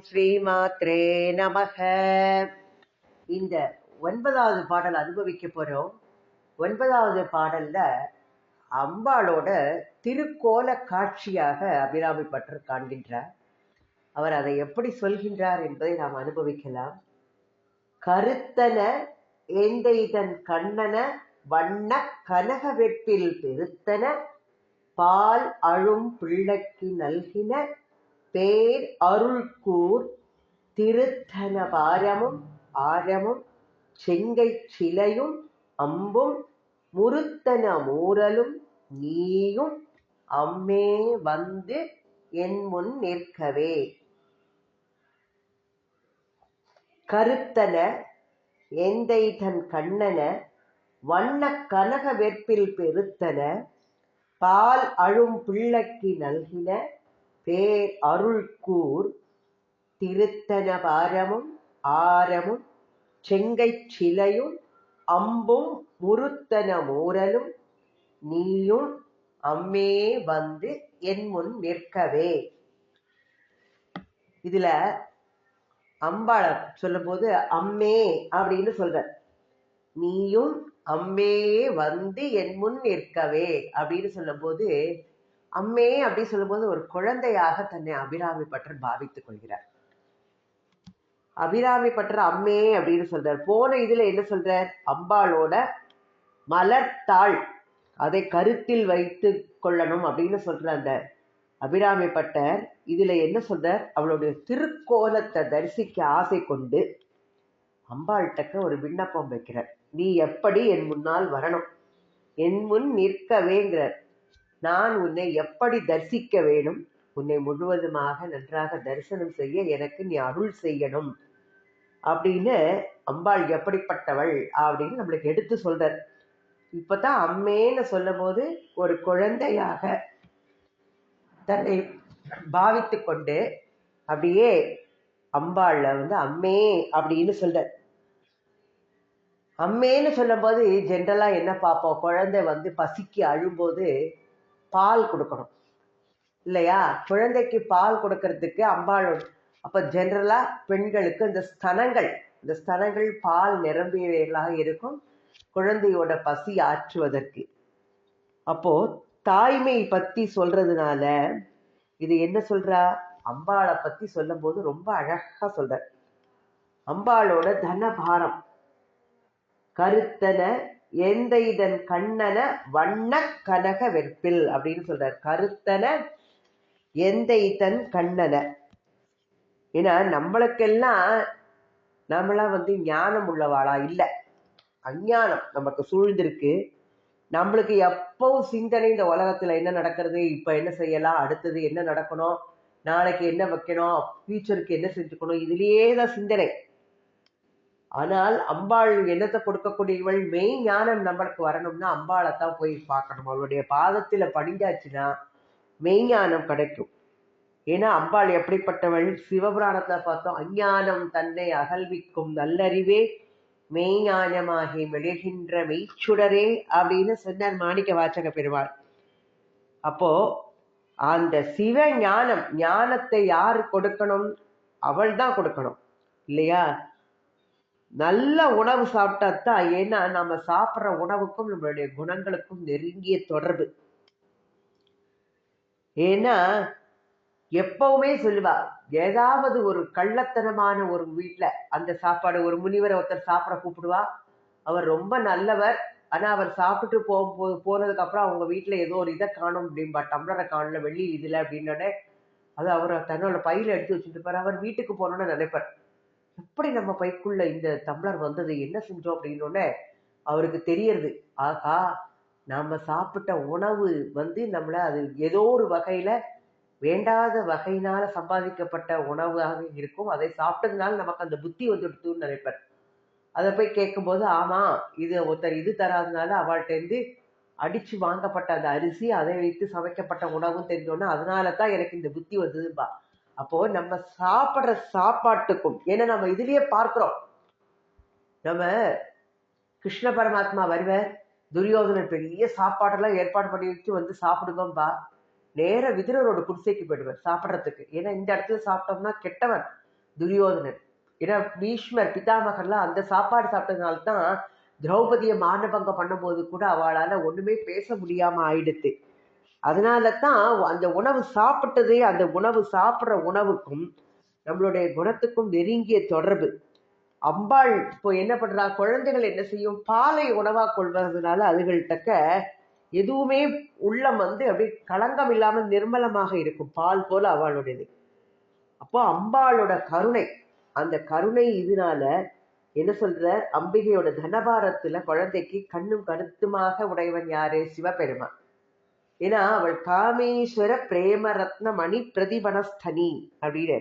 ஸ்ரீமாத்ரே நமக. இந்த ஒன்பதாவது பாடல் அனுபவிக்க போறோம். ஒன்பதாவது பாடல்ல அம்பாளோட திருக்கோல காட்சியாக அபிராமி பட்டர் காண்கின்றார். அவர் அதை எப்படி சொல்கின்றார் என்பதை நாம் அனுபவிக்கலாம். கருத்தன ஏந்தைதன் கண்ணன வண்ண கனக வெப்பில் பெருத்தன. பால் அழும் பிள்ளைக்கு நல்கின பேர் அருள்கூர் திருத்தன பாரமும் ஆரமும் செங்கை சிலையும் அம்பும் முருத்தன மூரலும் நீயும் அம்மே வந்து என் முன் நிற்கவே. கருத்தன எந்தை தன் கண்ணன வண்ண கனக வெற்பில் பெருத்தன பால் அழும் பிள்ளைக்கு நல்கின பேர் அருள்கூர் திருத்தன பாரமும் ஆரமும் செங்கைச் சிலையும் அம்பும் முருத்தன மூரலும் நீயும் அம்மே வந்து என் முன் நிற்கவே. இதுல அம்பாள சொல்லும்போது அம்மே அப்படின்னு சொல்ற நீயும் அம்மே வந்து என் முன் நிற்கவே அப்படின்னு சொல்லும்போது அம்மே அப்படின்னு சொல்லும்போது ஒரு குழந்தையாக தன்னை அபிராமி பட்டர் பாவித்துக் கொள்கிறார். அபிராமி பட்டர் அம்மே அப்படின்னு சொல்றார். போன இதுல என்ன சொல்றார்? அம்பாளோட மலர்த்தாள் அதை கருத்தில் வைத்து கொள்ளணும் அப்படின்னு சொல்ற அந்த அபிராமி பட்டர். இதுல என்ன சொல்றார்? அவளுடைய திருக்கோலத்தை தரிசிக்க ஆசை கொண்டு அம்பாள்கிட்ட ஒரு விண்ணப்பம் வைக்கிறார். நீ எப்படி என் முன்னால் வரணும்? என் முன் நிற்கவேங்கிறார். நான் உன்னை எப்படி தரிசிக்க வேணும்? உன்னை முழுவதுமாக நன்றாக தரிசனம் செய்ய எனக்கு நீ அருள் செய்யணும். அப்படின்னு அம்பாள் எப்படிப்பட்டவள் அப்படின்னு நம்மளுக்கு எடுத்து சொல்றார். இப்பதான் அம்மேன்னு சொல்லும் போது ஒரு குழந்தையாக தன்னை பாவித்து கொண்டு அப்படியே அம்பாள்ல வந்து அம்மே அப்படின்னு சொல்ற அம்மேன்னு சொல்லும் போது ஜென்ரலா என்ன பார்ப்போம்? குழந்தை வந்து பசிக்கு அழும்போது பால் கொடுக்கணும். இல்லையா? குழந்தைக்கு பால் கொடுக்கறதுக்கு அம்பாள் அப்ப ஜென்ரலா பெண்களுக்கு இந்த ஸ்தனங்கள் இந்த ஸ்தனங்கள் பால் நிரம்பியவைகளாக இருக்கும். குழந்தையோட பசி ஆற்றுவதற்கு. அப்போ தாய்மை பத்தி சொல்றதுனால இது என்ன சொல்றா? அம்பாளை பத்தி சொல்லும் போது ரொம்ப அழகா சொல்ற அம்பாளோட தனபாரம் கருத்தன எந்த இதன் கண்ணன வண்ண கனக வெற்பில் அப்படின்னு சொல்றார். கருத்தன எந்த இதன் கண்ணன. ஏன்னா நம்மளுக்கெல்லாம் நம்மளா வந்து ஞானம் உள்ளவாளா? இல்லை. அஞ்ஞானம் நமக்கு சூழ்ந்திருக்கு. நம்மளுக்கு எப்பவும் சிந்தனை இந்த உலகத்துல என்ன நடக்கிறது இப்ப என்ன செய்யலாம் அடுத்தது என்ன நடக்கணும் நாளைக்கு என்ன வைக்கணும் ஃபியூச்சருக்கு என்ன செஞ்சுக்கணும் இதுலயே தான் சிந்தனை. ஆனால் அம்பாள் என்னத்தை கொடுக்கக்கூடியவள்? மெய் ஞானம் நம்மளுக்கு வரணும்னா அம்பாளை தான் போய் பார்க்கணும். அவளுடைய பாதத்துல படிஞ்சாச்சுன்னா மெய்ஞானம் கிடைக்கும். ஏன்னா அம்பாள் எப்படிப்பட்டவள்? சிவபுராணத்தை பார்த்தோம் அஞ்ஞானம் தன்னை அகல்விக்கும் நல்லறிவே மெய்ஞானமாகி மெழுகின்ற மெய்ச்சுடரே அப்படின்னு சொன்னார் மாணிக்க வாச்சக பெருமாள். அப்போ அந்த சிவ ஞானம் ஞானத்தை யார் கொடுக்கணும்? அவள் தான் கொடுக்கணும். இல்லையா? நல்ல உணவு சாப்பிட்டா தான் ஏன்னா நம்ம சாப்பிட்ற உணவுக்கும் நம்மளுடைய குணங்களுக்கும் நெருங்கிய தொடர்பு. ஏன்னா எப்பவுமே சொல்லுவா ஏதாவது ஒரு கள்ளத்தனமான ஒரு வீட்டில் அந்த சாப்பாடு ஒரு முனிவரை ஒருத்தர் சாப்பிட கூப்பிடுவா. அவர் ரொம்ப நல்லவர் ஆனா அவர் சாப்பிட்டு போகும்போது போனதுக்கு அப்புறம் அவங்க வீட்டுல ஏதோ ஒரு இதை காணும் அப்படின்பா டம்ளரை காணல வெள்ளி இதுல அப்படின்னோடனே அது அவர் தன்னோட பையில எடுத்து வச்சுட்டு இருப்பார். அவர் வீட்டுக்கு போனோன்னு நினைப்பார். இப்படி நம்ம பைக்குள்ள இந்த டம்ளர் வந்தது என்ன செஞ்சோம் அப்படின்னோடனே அவருக்கு தெரியறது. ஆகா நாம் சாப்பிட்ட உணவு வந்து நம்மளை அது ஏதோ ஒரு வகையில் வேண்டாத வகையினால் சம்பாதிக்கப்பட்ட உணவாக இருக்கும். அதை சாப்பிட்டதுனால நமக்கு அந்த புத்தி வந்துடுத்துன்னு நினைப்பார் அதை போய் கேட்கும்போது ஆமாம் இது ஒருத்தர் இது தராதனால அவள்கிட்டேருந்து அடித்து வாங்கப்பட்ட அந்த அரிசி அதை வைத்து சமைக்கப்பட்ட உணவும் தெரிஞ்சோன்னா அதனால தான் எனக்கு இந்த புத்தி வந்ததுப்பா அப்போ நம்ம சாப்பிட்ற சாப்பாட்டுக்கும் ஏன்னா நம்ம இதுலயே பார்க்கிறோம். நம்ம கிருஷ்ண பரமாத்மா வருவார் துரியோதனர் பெரிய சாப்பாடெல்லாம் ஏற்பாடு பண்ணி வச்சு வந்து சாப்பிடுங்கம்பா. நேர விதுரரோட குடிசைக்கு போயிடுவார் சாப்பிட்றதுக்கு. ஏன்னா இந்த இடத்துல சாப்பிட்டோம்னா கெட்டவன் துரியோதனன். ஏன்னா பீஷ்மர் பிதாமகர்லாம் அந்த சாப்பாடு சாப்பிட்டதுனால தான் திரௌபதியை மானபங்கம் பண்ணும்போது கூட அவளால ஒண்ணுமே பேச முடியாம ஆயிடுத்து. அதனால தான் அந்த உணவு சாப்பிட்டதே அந்த உணவு சாப்பிட்ற உணவுக்கும் நம்மளுடைய குணத்துக்கும் நெருங்கிய தொடர்பு. அம்பாள் இப்போ என்ன பண்றா? குழந்தைகள் என்ன செய்யும்? பாலை உணவா கொள்வதனால அதுகள்கிட்ட எதுவுமே உள்ளம் வந்து அப்படியே களங்கம் இல்லாமல் நிர்மலமாக இருக்கும். பால் போல அவளுடையது. அப்போ அம்பாளோட கருணை. அந்த கருணை இதனால என்ன சொல்ற? அம்பிகையோட தனபாரத்துல குழந்தைக்கு கண்ணும் கருத்துமாக உடையவன் யாரு? சிவபெருமான். ஏன்னா அவள் காமேஸ்வர பிரேம ரத்ன மணி பிரதிபனஸ்தனி அப்படின்னு.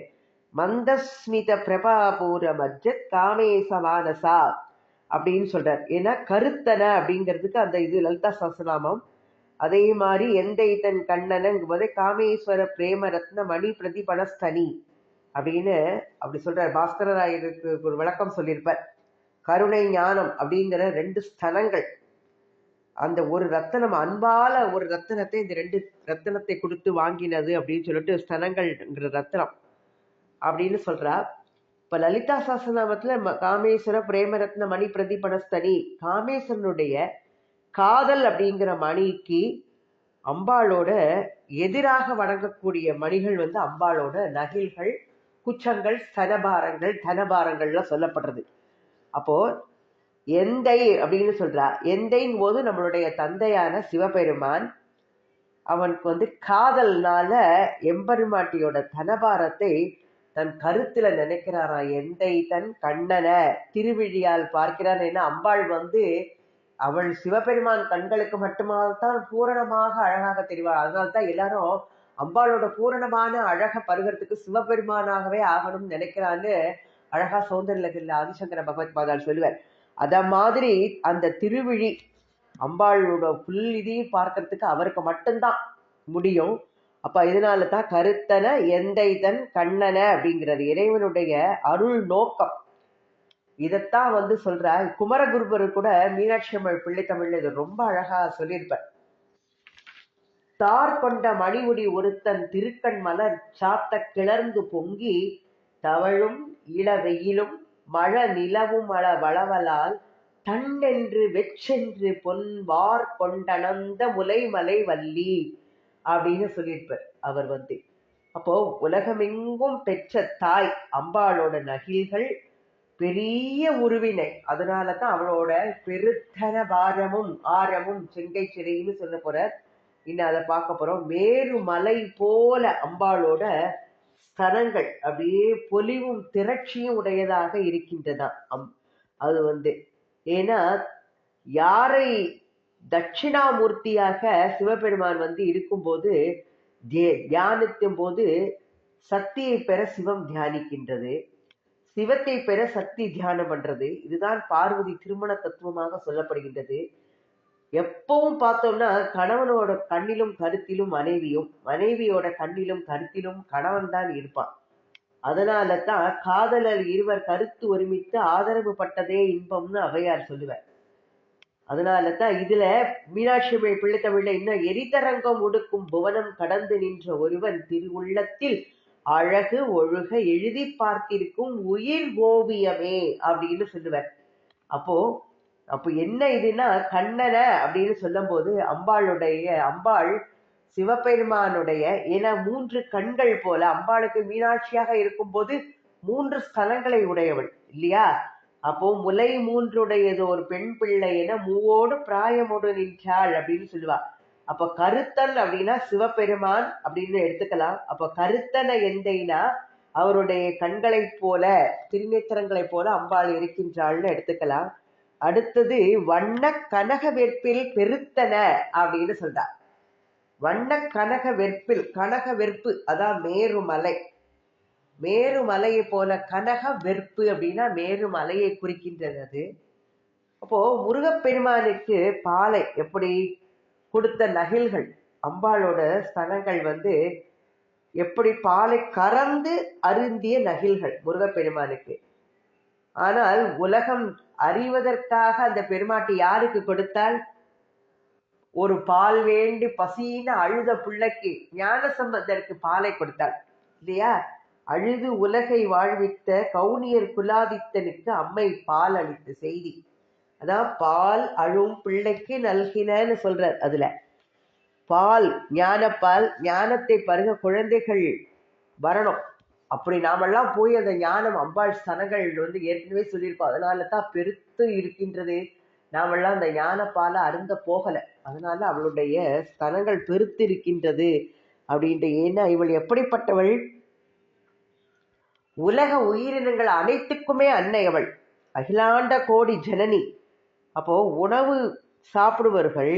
மந்தஸ்மித பிரபாபூர மஜ்ஜ காமேசமானசா அப்படின்னு சொல்றார். ஏன்னா கருத்தன அப்படிங்கிறதுக்கு அந்த இது லலிதா சசநாமம் அதே மாதிரி எந்தை தன் கண்ணனங்கும் போதே காமேஸ்வர பிரேம ரத்ன மணி பிரதிபனஸ்தனி அப்படின்னு அப்படி சொல்றார். பாஸ்கரராயருக்கு ஒரு விளக்கம் சொல்லியிருப்பார். கருணை ஞானம் அப்படிங்கிற ரெண்டு ஸ்தனங்கள் அந்த ஒரு ரத்தனம் அன்பால ஒரு ரத்தனத்தை இந்த ரெண்டு ரத்தனத்தை கொடுத்து வாங்கினது அப்படின்னு சொல்லிட்டு ஸ்தனங்கள்ங்கிற ரத்தனம் அப்படின்னு சொல்றா. இப்ப லலிதா சாஸ்திரநாமத்துல ம- காமேஸ்வர பிரேமரத்ன மணி பிரதிபனஸ்தனி காமேஸ்வரனுடைய காதல் அப்படிங்கிற மணிக்கு அம்பாளோட எதிராக வணங்கக்கூடிய மணிகள் வந்து அம்பாளோட நகில்கள் குச்சங்கள் ஸ்தனபாரங்கள் தனபாரங்கள்லாம் சொல்லப்படுறது. அப்போ எந்தை அப்படின்னு சொல்றா. எந்தையின் போது நம்மளுடைய தந்தையான சிவபெருமான் அவனுக்கு வந்து காதல்னால எம்பெருமாட்டியோட தனபாரத்தை தன் கருத்துல நினைக்கிறாரா. எந்தை தன் கண்ணனை திருவிழியால் பார்க்கிறான் ஏன்னா அம்பாள் வந்து அவள் சிவபெருமான் கண்களுக்கு மட்டுமாதான் பூரணமாக அழகாக தெரிவாள் அதனால்தான் எல்லாரும் அம்பாளோட பூரணமான அழக பருகிறதுக்கு சிவபெருமானாகவே ஆகணும்னு நினைக்கிறான்னு அழகா சௌந்தர்யத்தில் ஆதிசங்கர பகவத் பாதால் சொல்லுவார். அதை மாதிரி அந்த திருவிழி அம்பாளோட புல் இதையும் பார்க்கறதுக்கு அவருக்கு மட்டும்தான் முடியும். அப்ப இதனால தான் கருத்தன எந்தை தன் கண்ணன அப்படிங்கிறது இறைவனுடைய அருள் நோக்கம். இதைத்தான் வந்து சொல்ற குமரகுருபர் கூட மீனாட்சி அம்மாள் பிள்ளை தமிழ்ல இது ரொம்ப அழகா சொல்லியிருப்பார். தார் கொண்ட மணிமுடி ஒருத்தன் திருக்கண் மலர் சாத்த கிளர்ந்து பொங்கி தவழும் இளவெயிலும் மழ நிலவும் அள வளவலால் தண்டென்று வெச்சென்று பொன் வார் கொண்டனந்த முலைமலை வள்ளி அப்படின்னு சொல்லியிருப்பார் அவர் வந்து. அப்போ உலகமெங்கும் பெற்ற தாய் அம்பாளோட நகில்கள் பெரிய உருவினை. அதனால தான் அவளோட பெருத்தன பாரமும் ஆரமும் செங்கை சிறைன்னு சொல்ல போறார். இன்னும் அதை பார்க்க போறோம். மேரு மலை போல அம்பாளோட ஸ்தலங்கள் அப்படியே பொலிவும் திரட்சியும் உடையதாக இருக்கின்றதா அம் அது வந்து ஏன்னா யாரை தட்சிணாமூர்த்தியாக சிவபெருமான் வந்து இருக்கும்போது திய- தியானிக்கும் போது சக்தியை பெற சிவம் தியானிக்கின்றது. சிவத்தை பெற சக்தி தியானம் பண்றது. இதுதான் பார்வதி திருமண தத்துவமாக சொல்லப்படுகின்றது. எப்பவும் பார்த்தோம்னா கணவனோட கண்ணிலும் கருத்திலும் மனைவியும் மனைவியோட கண்ணிலும் கருத்திலும் கணவன் தான் இருப்பான். அதனால தான் காதலர் இருவர் கருத்து ஒருமித்து ஆதரவு பட்டதே இன்பம்னு அவையார் சொல்லுவார். அதனால தான் இதுல மீனாட்சி அம்மை பிள்ளை தமிழ்ல இன்னும் எரிதரங்கம் உடுக்கும் புவனம் கடந்து நின்ற ஒருவன் திருவுள்ளத்தில் அழகு ஒழுக எழுதி பார்த்திருக்கும் உயிர் ஓவியமே அப்படின்னு சொல்லுவார். அப்போ அப்போ என்ன இதுன்னா கண்ணனை அப்படின்னு சொல்லும்போது அம்பாளுடைய அம்பாள் சிவபெருமானுடைய ஏன்னா மூன்று கண்கள் போல அம்பாளுக்கு மீனாட்சியாக இருக்கும்போது மூன்று ஸ்தலங்களை உடையவள் இல்லையா? அப்போ முலை மூன்றுடையது ஒரு பெண் பிள்ளை என மூவோடு பிராயமோடு நின்றாள் அப்படின்னு சொல்லுவா. அப்ப கருத்தன் அப்படின்னா சிவபெருமான் அப்படின்னு எடுத்துக்கலாம். அப்ப கருத்தனை எந்தைனா அவருடைய கண்களைப் போல திருநேத்திரங்களைப் போல அம்பாள் இருக்கின்றாள்னு எடுத்துக்கலாம். அடுத்தது வண்ண கனக வெற்பில் பெருத்தன அப்படின்னு சொல்றார் வண்ண கனக வெற்பில் கனக வெற்பு அதான் மேருமலை. மேருமலையை போல கனக வெற்பு அப்படின்னா மேருமலையை குறிக்கின்றது அது. அப்போ முருகப்பெருமானுக்கு பாலை எப்படி கொடுத்த நகில்கள் அம்பாளோட ஸ்தலங்கள் வந்து எப்படி பாலை கறந்து அருந்திய நகில்கள் முருகப்பெருமானுக்கு. ஆனால் உலகம் அறிவதற்காக அந்த பெருமாட்டி யாருக்கு கொடுத்தால்? ஒரு பால் வேண்டி பசின்னு அழுத பிள்ளைக்கு ஞான சம்பந்தருக்கு பாலை கொடுத்தாள் இல்லையா? அழுது உலகை வாழ்வித்த கவுனியர் குலாதித்தனுக்கு அம்மை பால் அளித்த செய்தி. அதான் பால் அழும் பிள்ளைக்கு நல்கினன்னு சொல்றார் அதுல. பால் ஞானப்பால் ஞானத்தை பருக குழந்தைகள் வரணும். அப்படி நாமெல்லாம் போய் அந்த ஞானம் அம்பாள் ஸ்தனங்கள் வந்து ஏற்கனவே சொல்லியிருப்போம் அதனால தான் பெருத்து இருக்கின்றது. நாமெல்லாம் அந்த ஞானப்பால அருந்த போகல. அதனால அவளுடைய ஸ்தனங்கள் பெருத்து இருக்கின்றது அப்படின்ட்டு. ஏன்னா இவள் எப்படிப்பட்டவள்? உலக உயிரினங்கள் அனைத்துக்குமே அன்னை அவள். அகிலாண்ட கோடி ஜனனி. அப்போ உணவு சாப்பிடுவர்கள்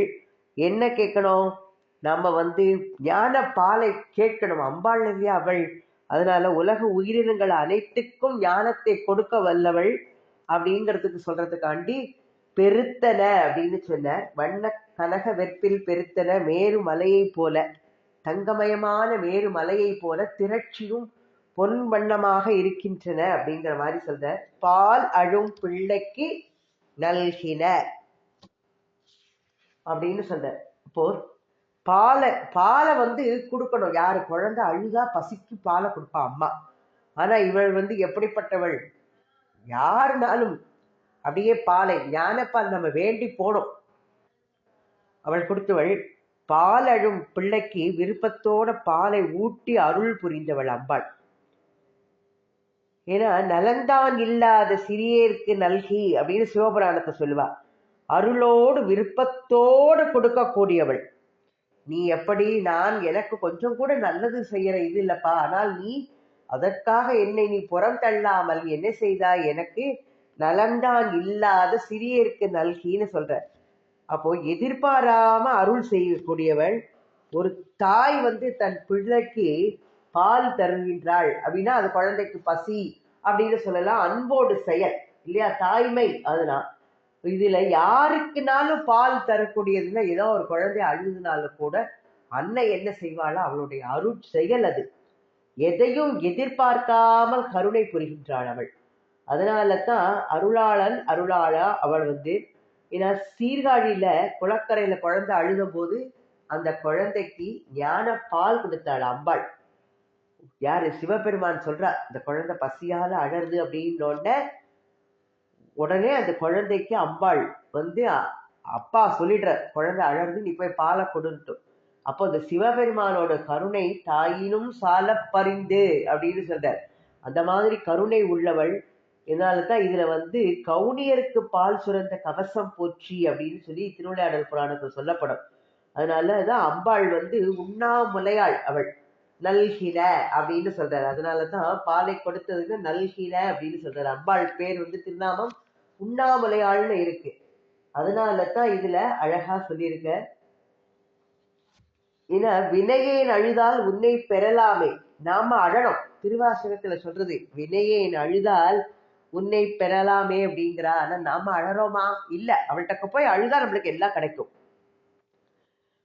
என்ன கேட்கணும்? நம்ம வந்து ஞான பாலை கேட்கணும். அம்பாள் இல்லையா அவள்? அதனால உலக உயிரினங்கள் அனைத்துக்கும் ஞானத்தை கொடுக்க வல்லவள் அப்படிங்கிறதுக்கு சொல்றதுக்காண்டி பெருத்தன அப்படின்னு சொன்ன வண்ண கனக வெற்பில் பெருத்தன மேரு மலையை போல தங்கமயமான மேரு மலையை போல திரட்சியும் பொன் வண்ணமாக இருக்கின்றன அப்படிங்கிற மாதிரி சொல்ற பால் அழும் பிள்ளைக்கு நல்கின அப்படின்னு சொல்ற இப்போ பாலை பாலை வந்து கொடுக்கணும். யார்? குழந்தை அழுதா பசிக்கு பாலை கொடுப்பா அம்மா. ஆனால் இவள் வந்து எப்படிப்பட்டவள்? யாருனாலும் அப்படியே பாலை ஞானப்பால் நம்ம வேண்டி போனோம். அவள் கொடுத்தவள் பால் அழும் பிள்ளைக்கு விருப்பத்தோட பாலை ஊட்டி அருள் புரிந்தவள் அம்பாள். ஏன்னா நலந்தான் இல்லாத சிறியேருக்கு நல்கி அப்படின்னு சிவபுராணத்தை சொல்லுவா. அருளோடு விருப்பத்தோடு கொடுக்கக்கூடியவள். நீ எப்படி நான் எனக்கு கொஞ்சம் கூட நல்லது செய்யற இது இல்லப்பா. ஆனால் நீ அதற்காக என்னை நீ புறம் தள்ளாமல் என்ன செய்தாய்? எனக்கு நலன்தான் இல்லாத சிறியருக்கு நல்கின்னு சொல்ற. அப்போ எதிர்பாராம அருள் செய்யக்கூடியவள் ஒரு தாய் வந்து தன் பிள்ளைக்கு பால் தருகின்றாள் அப்படின்னா அது குழந்தைக்கு பசி அப்படின்னு சொல்லலாம். அன்போடு செயல் இல்லையா? தாய்மை அதுதான். இதுல யாருக்குனாலும் பால் தரக்கூடியதுன்னா ஏதோ ஒரு குழந்தை அழுதுனாலும் கூட அன்னை என்ன செய்வாளோ? அவளுடைய அருள் செயல் அது. எதையும் எதிர்பார்க்காமல் கருணை புரிகின்றாள் அவள். அதனால தான் அருளாளன் அருளாளா அவள் வந்து ஏன்னா சீர்காழியில குளக்கரையில குழந்தை அழுத போது அந்த குழந்தைக்கு ஞான பால் கொடுத்தாள் அம்பாள். யாரு? சிவபெருமான் சொல்றா இந்த குழந்தை பசியால அழருது அப்படின்னோடனே உடனே அந்த குழந்தைக்கு அம்பாள் வந்து அப்பா சொல்லிடுற குழந்தை அழறது நீ போய் பாலை கொடுன்ட்டு அப்போ இந்த சிவபெருமானோட கருணை தாயினும் சால பரிந்து அப்படின்னு சொல்றார். அந்த மாதிரி கருணை உள்ளவள் இதனால தான் இதுல வந்து கவுனியருக்கு பால் சுரந்த கவசம் போற்றி அப்படின்னு சொல்லி திருவிளையாடல் புராணத்தில் சொல்லப்படும். அதனால தான் அம்பாள் வந்து உண்ணாமுலையாள் அவள். நல்கில அப்படின்னு சொல்றாரு. அதனால தான் பாலை கொடுத்ததுக்கு நல்கில அப்படின்னு சொல்றாரு. அம்பாள் பேர் வந்து திருநாமம் உண்ணாமலையாள்னு இருக்கு. அதனால தான் இதுல அழகா சொல்லியிருக்க. இன வினையேன் அழுதால் உன்னை பெறலாமே. நாம அழணும். திருவாசகத்துல சொல்றது வினையேன் அழுதால் உன்னை பெறலாமே அப்படிங்கிறா. ஆனா நாம அழறோமா? இல்ல. அவள்கிட்ட போய் அழுதா நம்மளுக்கு எல்லாம் கிடைக்கும்.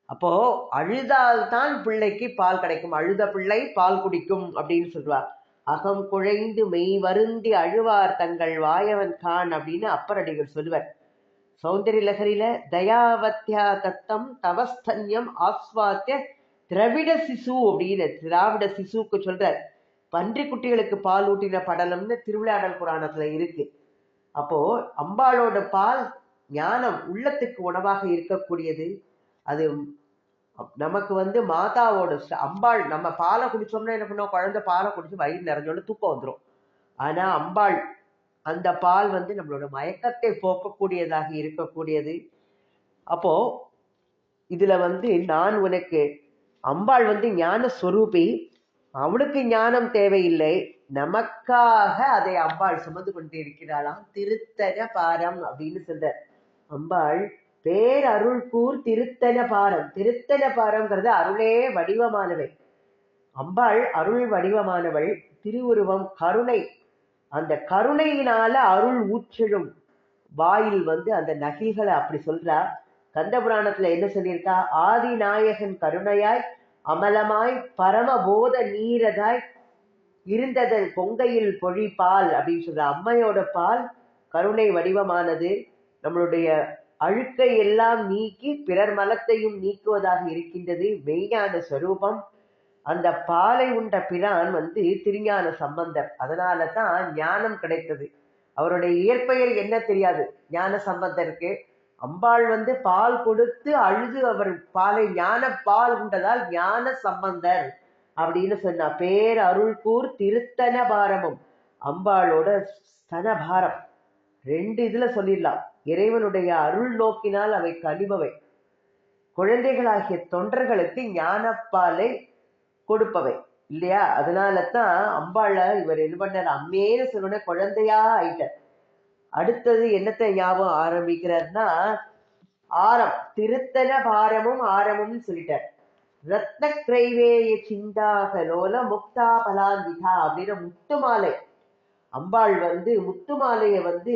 அப்போ அழுதால்தான் பிள்ளைக்கு பால் கிடைக்கும். அழுத பிள்ளை பால் குடிக்கும் அப்படின்னு சொல்லுவார் அகம் குழைந்து மெய் வருந்தி அழுவார் தங்கள் வாயவன் கான் அப்படின்னு அப்பரடிகள் சொல்லுவார். சௌந்தரிய லகரியில தயாவத்யா தத்தம் தவஸ்தன்யம் ஆஸ்வாத்திய திரவிட சிசு அப்படின்னு திராவிட சிசுக்கு சொல்றார். பன்றி குட்டிகளுக்கு பால் ஊட்டின படலம்னு திருவிளையாடல் புராணத்துல இருக்கு. அப்போ அம்பாளோட பால் ஞானம் உள்ளத்துக்கு உணவாக இருக்கக்கூடியது. அது நமக்கு வந்து மாதாவோட அம்பாள் நம்ம பாலை குடிச்சோம்னா என்ன பண்ணுவோம்? குழந்தை பாலை குடிச்சு வயிறு நிறைஞ்சோட தூக்கம் வந்துடும் ஆனா அம்பாள் அந்த பால் வந்து நம்மளோட மயக்கத்தை போக்கக்கூடியதாக இருக்கக்கூடியது. அப்போ இதுல வந்து நான் உனக்கு அம்பாள் வந்து ஞான ஸ்வரூபி அவளுக்கு ஞானம் தேவையில்லை. நமக்காக அதை அம்பாள் சுமந்து கொண்டு இருக்கிறாளாம் பாரம் அப்படின்னு சொல்ற அம்பாள் பேரருள் கூர் திருத்தன பாரம் திருத்தன பாரம்ங்கிறது அருளே வடிவமானவை. அம்பாள் அருள் வடிவமானவள் திருவுருவம் கருணை. அந்த கருணையினால அருள் ஊற்றிடும். வாயில் வந்து அந்த நகைகளை அப்படி சொல்றா. கந்த புராணத்துல என்ன சொல்லியிருக்கா? ஆதிநாயகன் கருணையாய் அமலமாய் பரமபோத நீரதாய் இருந்ததன் கொங்கையில் பொழி பால் அப்படின்னு சொல்ற. அம்மையோட பால் கருணை வடிவமானது. நம்மளுடைய அழுக்கை எல்லாம் நீக்கி பிறர் மலத்தையும் நீக்குவதாக இருக்கின்றது மெய்ஞான ஸ்வரூபம். அந்த பாலை உண்ட பிரான் வந்து திருஞான சம்பந்தர். அதனால தான் ஞானம் கிடைத்தது. அவருடைய இயற்பெயர் என்ன தெரியாது? ஞான சம்பந்தருக்கு. அம்பாள் வந்து பால் கொடுத்து அழுது அவர் பாலை ஞான பால் உண்டதால் ஞான சம்பந்தர் அப்படின்னு சொன்னா பேர் அருள்கூர் திருத்தன பாரமும். அம்பாளோட ஸ்தன பாரம் ரெண்டு இதுல சொல்லிடலாம். இறைவனுடைய அருள் நோக்கினால் அவை கனிபவை. குழந்தைகளாகிய தொண்டர்களுக்கு ஞானப்பாலை கொடுப்பவை. இல்லையா? அதனால தான் அம்பாள இவர் என்ன பண்ணார்? அம்மேன்னு சொன்ன குழந்தையா ஆயிட்டார். அடுத்தது என்னத்தை ஞாபகம் ஆரம்பிக்கிறார்னா ஆரம் திருத்தன பாரமும் ஆரமும் சொல்லிட்டார். ரத்ன கிரைவேய சிந்தாகலோல முக்தா பலாந்திகா அப்படின்னு முத்துமாலை அம்பாள் வந்து முத்துமாலையை வந்து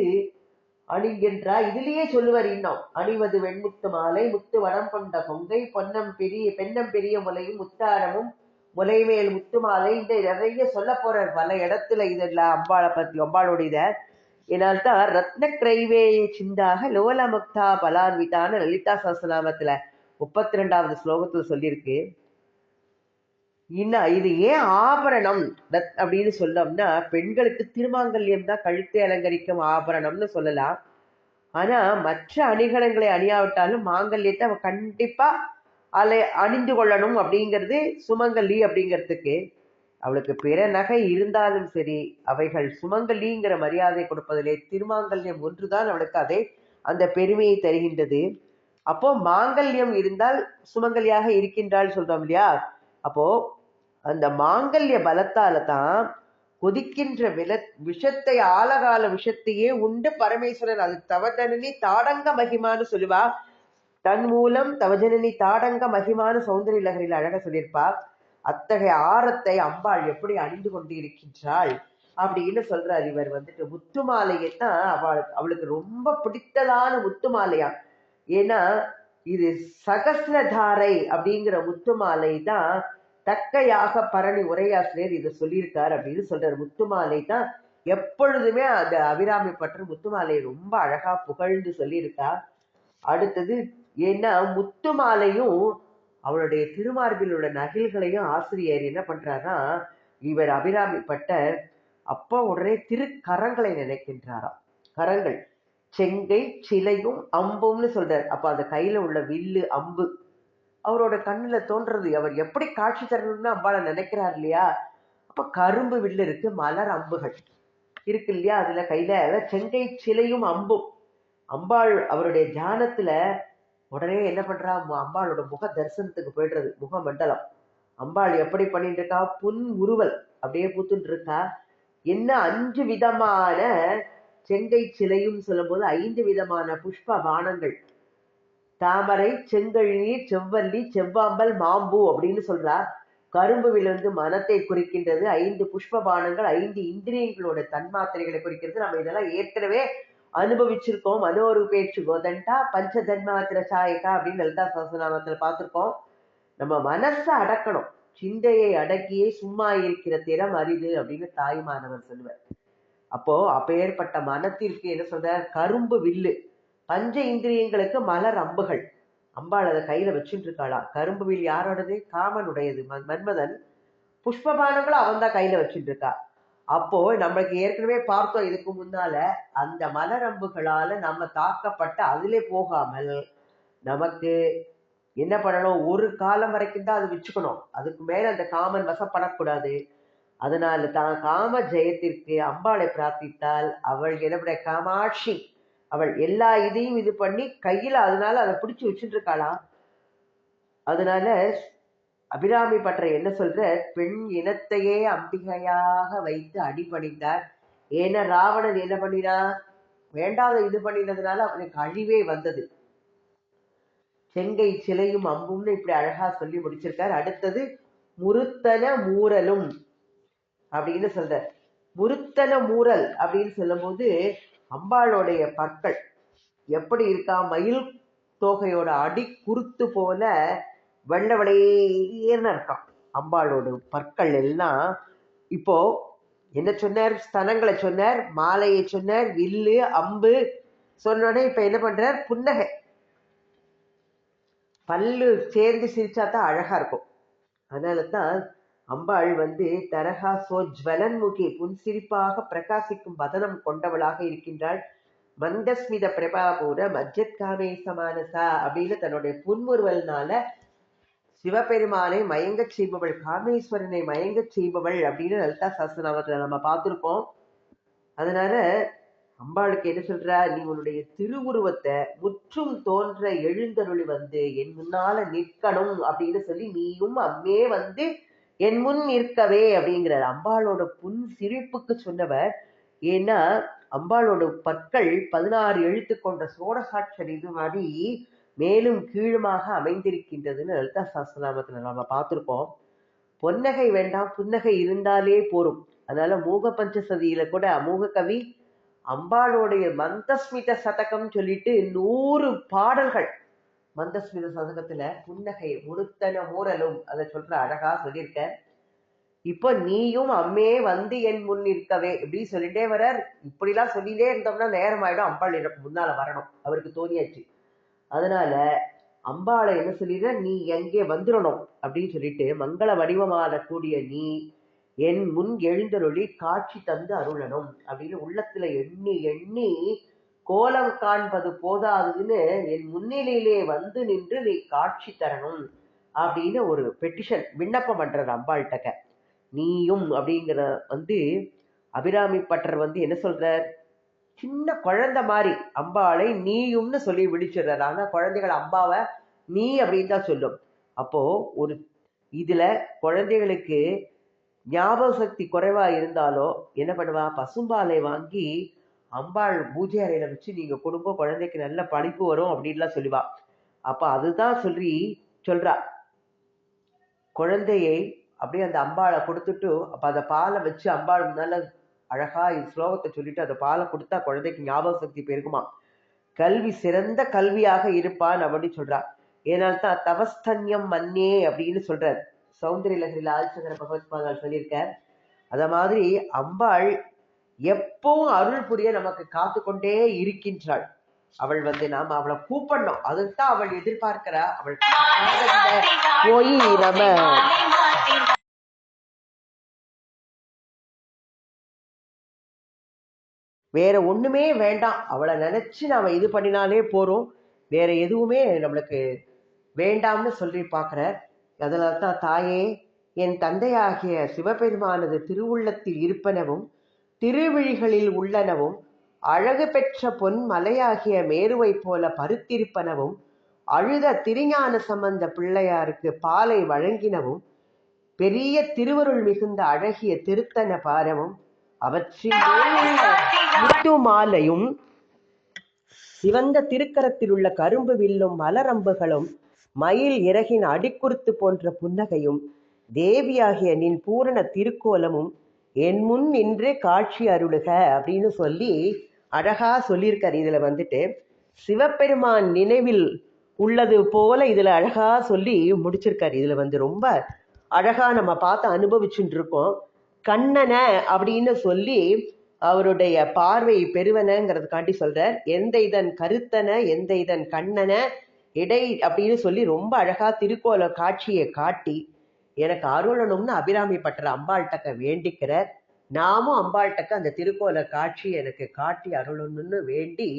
அணிகின்றார் இதுலயே சொல்லுவார் இன்னும். அணிவது வெண்முத்து மாலை முத்து வடம் கொண்ட கொங்கை பொன்னம் பெரிய பெண்ணம் பெரிய முலையும் முத்தாரமும் முலைமேல் முத்து மாலை. இந்த நிறைய சொல்ல போறார். பல இடத்துல இதெல்லாம் அம்பாளை பத்தி அம்பாளோட இத. இதனால்தான் ரத்ன கிரைவே சிந்தாக லோல முக்தா பலான்விதான லலிதா சஹஸ்ரநாமத்துல முப்பத்தி ரெண்டாவது ஸ்லோகத்துல சொல்லியிருக்கு. இன்னும் இது ஏன் ஆபரணம்? அப்படின்னு சொல்லோம்னா பெண்களுக்கு திருமாங்கல்யம் தான் கழுத்தை அலங்கரிக்கும் ஆபரணம்னு சொல்லலாம். ஆனா மற்ற அணிகலன்களை அணியாவிட்டாலும் மாங்கல்யத்தை அவன் கண்டிப்பா அலை அணிந்து கொள்ளணும் அப்படிங்கிறது சுமங்கலி அப்படிங்கிறதுக்கு. அவளுக்கு பிற நகை இருந்தாலும் சரி அவைகள் சுமங்கலிங்கிற மரியாதை கொடுப்பதிலே திருமாங்கல்யம் ஒன்றுதான் அவளுக்கு அதை அந்த பெருமையை தருகின்றது. அப்போ மாங்கல்யம் இருந்தால் சுமங்கலியாக இருக்கின்றாள் சொல்றோம் இல்லையா? அப்போ அந்த மாங்கல்ய பலத்தால தான் கொதிக்கின்ற வில விஷத்தை ஆலகால விஷத்தையே உண்டு பரமேஸ்வரன். அது தவஜனனி தாடங்க மகிமான்னு சொல்லுவா. தன் மூலம் தவஜனனி தாடங்க மகிமான சௌந்தரிய லகரில் அழக சொல்லியிருப்பா. அத்தகைய ஆரத்தை அம்பாள் எப்படி அணிந்து கொண்டு இருக்கின்றாள் அப்படின்னு சொல்றார் இவர் வந்துட்டு. முத்து மாலையை தான் அவளுக்கு அவளுக்கு ரொம்ப பிடித்ததான முத்து மாலையா. ஏன்னா இது சகசிரதாரை அப்படிங்கிற முத்து மாலை தான் தக்கையாக பரணி உரையாசிரியர் இதை சொல்லியிருக்கார் அப்படின்னு சொல்றாரு. முத்துமாலை தான் எப்பொழுதுமே அந்த அபிராமி பற்று முத்துமாலையை ரொம்ப அழகா புகழ்ந்து சொல்லியிருக்கா. அடுத்தது ஏன்னா முத்துமாலையும் அவளுடைய திருமார்பில் உள்ள நகில்களையும் ஆசிரியர் என்ன பண்றாருன்னா இவர் அபிராமி பட்டர் அப்போ உடனே திருக்கரங்களை நினைக்கின்றாராம். கரங்கள் செங்கை சிலையும் அம்பும்னு சொல்றார். அப்ப அந்த கையில உள்ள வில்லு அம்பு அவரோட கண்ணுல தோன்றது. அவர் எப்படி காட்சி தரணும்னு அம்பாளை நினைக்கிறார் இல்லையா? அப்ப கரும்பு வில்லு இருக்கு மலர் அம்புகள். இருக்கு இல்லையா? அதுல கையில அதாவது செங்கை சிலையும் அம்பும். அம்பாள் அவருடைய தியானத்துல உடனே என்ன பண்றா? மு- அம்பாளோட முக தரிசனத்துக்கு போயிடுறது முக மண்டலம் அம்பாள் எப்படி பண்ணிட்டு இருக்கா? புன் உருவல் அப்படியே பூத்துட்டு இருக்கா. என்ன அஞ்சு விதமான செங்கை சிலையும் சொல்லும்போது ஐந்து விதமான புஷ்ப பானங்கள். தாமரை செங்கழுநீர் செவ்வல்லி செவ்வாம்பல் மாம்பூ அப்படின்னு சொல்றா. கரும்பு விழுந்து மனத்தை குறிக்கின்றது. ஐந்து புஷ்ப பானங்கள் ஐந்து இந்திரியங்களோட தன்மாத்திரைகளை குறிக்கிறது. நம்ம இதெல்லாம் ஏற்கனவே அனுபவிச்சிருக்கோம். மனோரு பேச்சு கோதண்டா பஞ்ச தன்மாத்திர சாயக்கா அப்படின்னு லலிதா சகசநாமத்துல பார்த்துருக்கோம். நம்ம மனசை அடக்கணும். சிந்தையை அடக்கியே சும்மா இருக்கிற திறம் அரிது அப்படின்னு தாய்மானவர் சொல்லுவார். அப்போ அப்பேற்பட்ட மனத்திற்கு என்ன சொல்ற கரும்பு வில்லு. பஞ்ச இந்திரியங்களுக்கு மலர் அம்புகள் அம்பாள் அதை கையில வச்சுட்டு இருக்காளா கரும்பு வில் யாரோடது? காமனுடையது. மன்மதன் புஷ்பபானங்களும் அவன் தான் கையில வச்சுட்டு இருக்கா அப்போ நம்மளுக்கு ஏற்கனவே பார்த்தோம் இதுக்கு முன்னால அந்த மலரம்புகளால நம்ம தாக்கப்பட்ட அதிலே போகாமல் நமக்கு என்ன பண்ணணும்? ஒரு காலம் வரைக்கும் தான் அது வச்சுக்கணும். அதுக்கு மேல அந்த காமன் வசப்படக்கூடாது. அதனால தான் காம ஜெயத்திற்கு அம்பாளை பிரார்த்தித்தால் அவள் என்னுடைய காமாட்சி அவள் எல்லா இதையும் இது பண்ணி கையில அதனால அதை பிடிச்சி வச்சுட்டு இருக்காளாம் அதனால அபிராமி பற்ற என்ன சொல்ற? பெண் இனத்தையே அம்பிகையாக வைத்து அடிபணிந்தார். ஏன்னா ராவணன் என்ன பண்ணினா? வேண்டாத இது பண்ணினதுனால அவனுக்கு அழிவே வந்தது. செங்கை சிலையும் அம்பும்னு இப்படி அழகா சொல்லி முடிச்சிருக்கார். அடுத்தது முருத்தன மூரலும் அப்படின்னு சொல்ற முருத்தன மூரல் அப்படின்னு சொல்லும்போது அம்பாளுடைய பற்கள் எப்படி இருக்கா? மயில் தோகையோட அடி குருத்து போல வெள்ளை வெளையேன்னு இருக்கான் அம்பாளோட பற்கள் எல்லாம் இப்போ என்ன சொன்னார்? ஸ்தனங்களை சொன்னார் மாலையை சொன்னார் வில்லு அம்பு சொன்னோடனே இப்ப என்ன பண்றார்? புன்னகை. பல்லு சேர்ந்து சிரிச்சா தான் அழகா இருக்கும். அதனால தான் அம்பாள் வந்து தரகா சோஜ்வலன்முகி புன்சிரிப்பாக பிரகாசிக்கும் வதனம் கொண்டவளாக இருக்கின்றாள். மந்தஸ்மித பிரபாபூர மஜ்ஜத் காமேசமானசா அப்படின்னு தன்னுடைய புன்முறுவல்னால சிவபெருமானை மயங்கச் செய்பவள் காமேஸ்வரனை மயங்கச் செய்பவள் அப்படின்னு லலிதா சாஸ்திரநாமத்துல நம்ம பார்த்துருப்போம். அதனால அம்பாளுக்கு என்ன சொல்றா? நீ உன்னுடைய திருவுருவத்தை முற்றும் தோன்ற எழுந்தருளி வந்து என் முன்னால நிற்கணும் அப்படின்னு சொல்லி நீயும் அம்மே வந்து என் முன் நிற்கவே அப்படிங்கிறார். அம்பாளோட புன் சிரிப்புக்கு சொன்னவர் ஏன்னா அம்பாளோட பற்கள் பதினாறு எழுத்து கொண்ட சோடசாட்சர் இது மாதிரி மேலும் கீழுமாக அமைந்திருக்கின்றதுன்னு லலிதா சாஸ்திரநாமத்துல நம்ம பார்த்துருக்கோம். பொன்னகை வேண்டாம் புன்னகை இருந்தாலே போரும். அதனால மூக பஞ்சசதியில கூட அமூக கவி அம்பாளுடைய மந்தஸ்மித சதகம் சொல்லிட்டு நூறு பாடல்கள் மந்தஸ்மித சதகத்துல புன்னகை முழுத்தன மூரலும் அதை சொல்ற அழகா சொல்லியிருக்க இப்போ நீயும் அம்மே வந்து என் முன் நிற்கவே இப்படி சொல்லிட்டே வரார் இப்படிலாம் சொல்லிட்டே இருந்தோம்னா நேரம் ஆயிடும். அம்பாள் எனக்கு முன்னால வரணும். அவருக்கு தோணியாச்சு. அதனால அம்பாளை என்ன சொல்லிடுற? நீ எங்கே வந்துடணும் அப்படின்னு சொல்லிட்டு மங்கள வடிவமான கூடிய நீ என் முன் எழுந்தருளி காட்சி தந்து அருளணும் அப்படின்னு உள்ளத்துல எண்ணி எண்ணி கோலம் காண்பது போதாதுன்னு என் முன்னிலையிலே வந்து நின்று நீ காட்சி தரணும் அப்படின்னு ஒரு பெட்டிஷன் விண்ணப்பம் பண்றார் அம்பாள்கிட்ட நீயும் அப்படிங்கிற வந்து அபிராமி பட்டர் வந்து என்ன சொல்றார்? சின்ன குழந்தை மாதிரி அம்பாளை நீயும்னு சொல்லி விழிச்சிடுறாரு. ஆனா குழந்தைகள் அம்பாவை நீ அப்படின்னு தான் சொல்லும். அப்போ ஒரு இதுல குழந்தைகளுக்கு ஞாபக சக்தி குறைவா இருந்தாலோ என்ன பண்ணுவா? பசும்பாலை வாங்கி அம்பாள் பூஜை அறையில வச்சு நீங்க கொடுங்க குழந்தைக்கு நல்ல படிப்பு வரும் அப்படின்லாம் சொல்லுவா. அப்ப அதுதான் சொல்லி சொல்றா. குழந்தையை அப்படியே அந்த அம்பாளை கொடுத்துட்டு அப்ப அந்த பாலை வச்சு அம்பாள் முன்னால அழகா ஸ்லோகத்தை சொல்லிட்டு அந்த பாலை கொடுத்தா குழந்தைக்கு ஞாபக சக்தி பெருகுமா? கல்வி சிறந்த கல்வியாக இருப்பான் அப்படின்னு சொல்றா. ஏனால் தான் தவஸ்தன்யம் மன்னே அப்படின்னு சொல்றார். சௌந்தரிய லகரில் ஆதிசங்கர பகவத்பாதால் சொல்லியிருக்கார். அத மாதிரி அம்பாள் எப்பவும் அருள் புரிய நமக்கு காத்து கொண்டே இருக்கின்றாள். அவள் வந்து நாம அவளை கூப்பிடணும். அதுதான் அவள் எதிர்பார்க்கிறா. அவள் போய் நம்ம. வேற ஒண்ணுமே வேண்டாம். அவளை நினைச்சு நாம இது பண்ணினாலே போறோம். வேற எதுவுமே நம்மளுக்கு வேண்டாம்னு சொல்லி பாக்குற அதனால தான் தாயே என் தந்தையாகிய சிவபெருமானது திருவுள்ளத்தில் இருப்பனவும் திருவிழிகளில் உள்ளனவும் அழகு பெற்ற பொன் மலையாகிய மேருவை போல பருத்திருப்பனவும் அழுத திருஞான சம்பந்த பிள்ளையாருக்கு பாலை வழங்கினவும் பெரிய திருவருள் மிகுந்த அழகிய திருத்தன பாரமும் அவற்றில் மாலையும் சிவந்த திருக்கரத்தில் உள்ள கரும்பு வில்லும் மலரம்புகளும் மயில் இறகின் அடிக்குறுத்து போன்ற புன்னகையும் தேவியாகிய நின் பூரண திருக்கோலமும் என் முன் நின்று காட்சி அருளுக அப்படின்னு சொல்லி அழகா சொல்லியிருக்கார். இதுல வந்துட்டு சிவபெருமான் நினைவில் உள்ளது போல இதுல அழகா சொல்லி முடிச்சிருக்காரு. இதுல வந்து ரொம்ப அழகா நம்ம பார்த்து அனுபவிச்சுட்டு இருக்கோம் கண்ணன அப்படின்னு சொல்லி அவருடைய பார்வை பெருவனங்கிறதுக்காண்டி சொல்றார். எந்த இதன் கருத்தன எந்த இதன் கண்ணன இடை அப்படின்னு சொல்லி ரொம்ப அழகா திருக்கோல காட்சியை காட்டி எனக்கு அருளணும்னு அபிராமி பட்டர் அம்பாள்கிட்ட வேண்டிக்கிறார். நாமும் அம்பாள்கிட்ட அந்த திருக்கோல காட்சி எனக்கு காட்டி அருளணும்னு வேண்டி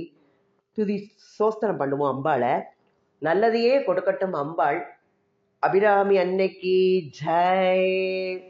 துதி சோஸ்தனம் பண்ணுவோம் அம்பாளை. நல்லதையே கொடுக்கட்டும் அம்பாள். அபிராமி அன்னைக்கு ஜெய்.